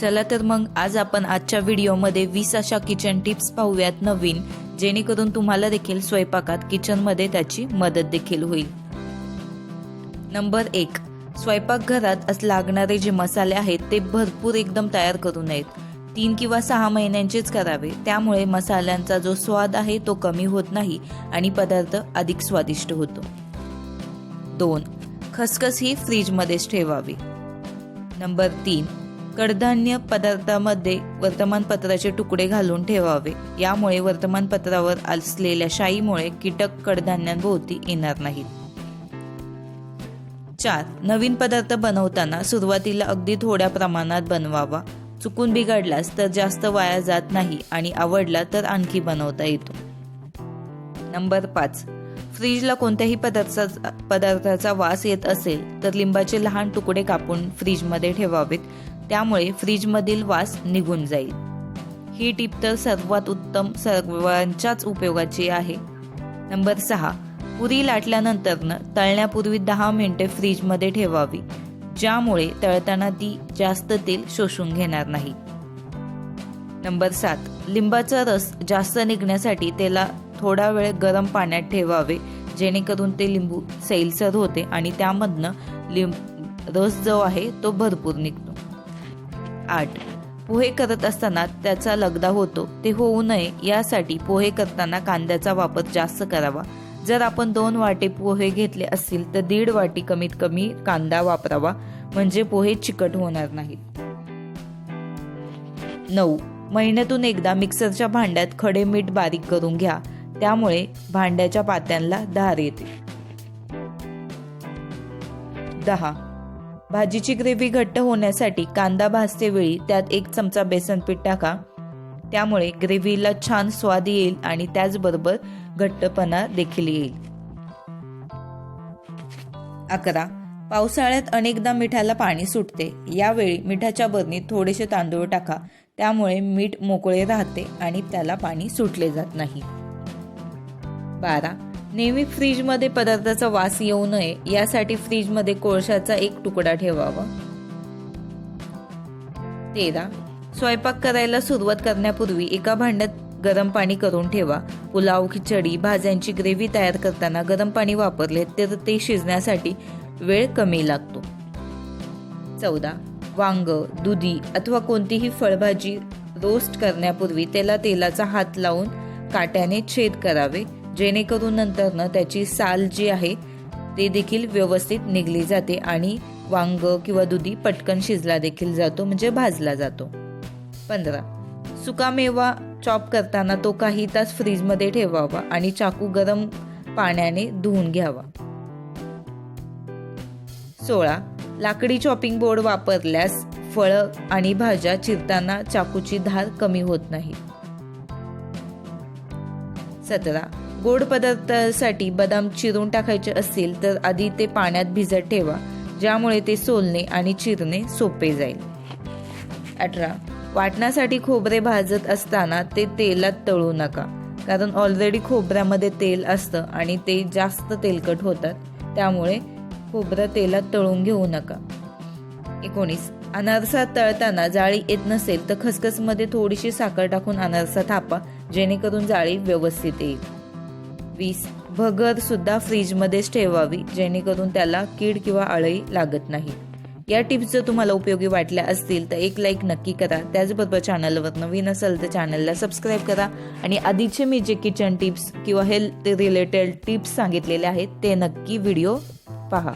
चला तर मग आज आपण आजच्या व्हिडिओमध्ये वीस अशा किचन टिप्स पाहूयात नवीन जेणेकरून तुम्हाला देखील स्वयंपाकात किचनमध्ये त्याची मदत देखील होईल. नंबर एक स्वयंपाकघरात अस लागणारे जे मसाले आहेत ते भरपूर एकदम तयार करू नयेत. तीन किंवा सहा महिन्यांचेच करावे त्यामुळे मसाल्यांचा जो स्वाद आहे तो कमी होत नाही आणि पदार्थ अधिक स्वादिष्ट होतो. दोन खसखस ही फ्रीजमध्येच ठेवावी. नंबर तीन कडधान्य पदार्थामध्ये वर्तमानपत्राचे तुकडे घालून ठेवावे. यामुळे वर्तमानपत्रावर असलेल्या शाईमुळे कीटक कडधान्यांभोवती येणार नाहीत. चार. नवीन पदार्थ बनवताना सुरुवातीला अगदी थोड्या प्रमाणात बनवावा. चुकून बिघडलास तर जास्त वाया जात नाही आणि आवडला तर आणखी बनवता येतो. नंबर पाच. फ्रीजला कोणत्याही पदार्थाचा पदार्थाचा वास येत असेल तर लिंबाचे लहान तुकडे कापून फ्रीजमध्ये ठेवावेत. त्यामुळे फ्रीजमधील वास निघून जाईल. ही टीप तर सर्वात उत्तम सर्वांच्याच उपयोगाची आहे. नंबर सहा पुरी लाटल्यानंतरनं तळण्यापूर्वी दहा मिनिटे फ्रीजमध्ये ठेवावी ज्यामुळे तळताना ती जास्त तेल शोषून घेणार नाही. नंबर सात लिंबाचा रस जास्त निघण्यासाठी त्याला थोडा वेळ गरम पाण्यात ठेवावे जेणेकरून ते लिंबू सैलसर होते आणि त्यामधनं लिंब रस जो आहे तो भरपूर निघतो. आठ. पोहे करत असताना त्याचा लगदा होतो. ते होऊ नये यासाठी पोहे करताना कांद्याचा वापर जास्त करावा. जर आपण दोन वाटे पोहे घेतले असतील तर दीड वाटी कमीत कमी कांदा वापरावा. म्हणजे पोहे चिकट होणार नाहीत नऊ. महिन्यातून एकदा मिक्सरच्या भांड्यात खडे मीठ बारीक करून घ्या. त्यामुळे भांड्याच्या पात्यांना धार येते. दहा. भाजीची ग्रेव्ही घट्ट होण्यासाठी कांदा भाजते वेळी त्यात एक चमचा बेसन पीठ टाका. त्यामुळे ग्रेव्हीला छान स्वाद येईल आणि त्याचबरोबर घट्टपणा देखील येईल. अकरा. पावसाळ्यात अनेकदा मिठाला पाणी सुटते. यावेळी मिठाच्या बरणीत थोडेसे तांदूळ टाका. त्यामुळे मीठ मोकळे राहते आणि त्याला पाणी सुटले जात नाही. बारा. नेहमी फ्रीजमध्ये पदार्थाचा वास येऊ नये यासाठी फ्रीजमध्ये कोळशाचा एक तुकडा ठेवावा. तेरा. स्वयंपाक करायला सुरुवात करण्यापूर्वी एका भांड्यात गरम पाणी करून ठेवा. पुलाव खिचडी भाज्यांची ग्रेव्ही तयार करताना गरम पाणी वापरले तर ते शिजण्यासाठी वेळ कमी लागतो. चौदा. वांग दुधी अथवा कोणतीही फळभाजी रोस्ट करण्यापूर्वी त्याला तेलाचा हात लावून काट्याने छेद करावे. जेणेकरून नंतरनं त्याची साल जी आहे ते देखील व्यवस्थित निघली जाते आणि वांग किंवा दुधी पटकन शिजला देखील जातो म्हणजे भाजला जातो. पंधरा. सुकामेवा चॉप करताना तो काही तास फ्रीजमध्ये ठेवावा आणि चाकू गरम पाण्याने धुवून घ्यावा. सोळा. लाकडी चॉपिंग बोर्ड वापरल्यास फळं आणि भाज्या चिरताना चाकूची धार कमी होत नाही. सतरा. गोड पदार्थासाठी बदाम चिरून टाकायचे असतील तर आधी ते पाण्यात भिजत ठेवा ज्यामुळे ते सोलणे आणि चिरणे सोपे जाईल. अठरा. वाटण्यासाठी खोबरे भाजत असताना ते तेलात तळू नका कारण ऑलरेडी खोबऱ्यामध्ये तेल असतं आणि ते जास्त तेलकट होतात त्यामुळे खोबरं तेलात तळून घेऊ नका. एकोणीस. अनारसा तळताना जाळी येत नसेल तर खसखसमध्ये थोडीशी साखर टाकून अनारसा थापा जेणेकरून जाळी व्यवस्थित येईल. वीस भगर सुद्धा फ्रीजमध्येच ठेवावी जेणेकरून त्याला कीड किंवा आळई लागत नाही. या टिप्स जर तुम्हाला उपयोगी वाटल्या असतील तर एक लाईक नक्की करा. त्याचबरोबर चॅनलवर नवीन असेल तर चॅनलला सबस्क्राईब करा. आणि आधीचे मी जे किचन टिप्स किंवा हेल्थ रिलेटेड टिप्स सांगितलेले आहेत ते नक्की व्हिडिओ पहा.